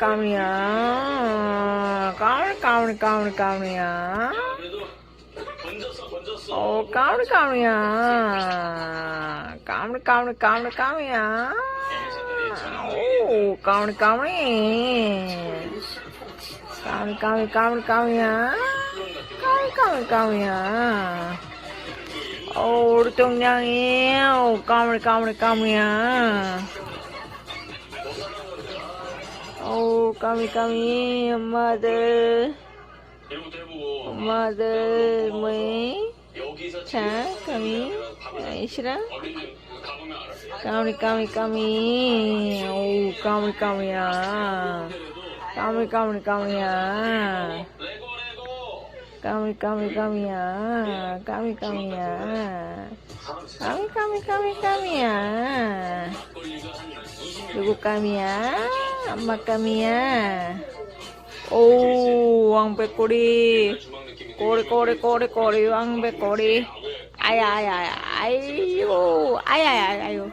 까오리야 까오리 까오리 까오리 까오리야 그래도 번졌어 번졌어 오 까오리 까오리야 까오리 까오리 까오리 까오리야 오 까오리 까오리 까오리 까오리 까오리 까오리야 까오리 까오리 까오리야 오 우리 똥냥이 오 까오리 까오리 까오리야 오 까미 까미 엄마들. 엄마들 뭐해? 자 까미. 아이 싫어? 어린이 가보면 알아 까미 까미 까미. 오 까미 까미야. 까미 까미 까미야. 까미 까미 까미야. 까미 까미야. 까미 까미 까미 까미야. 막걸리가 한 20년 누구 까미야? 엄마 까미야 오 왕배꼬리 주막 느낌이 꼬리 꼬리 꼬리 꼬리 왕배꼬리 아야 아야 아야 아이고 아야 아야 아유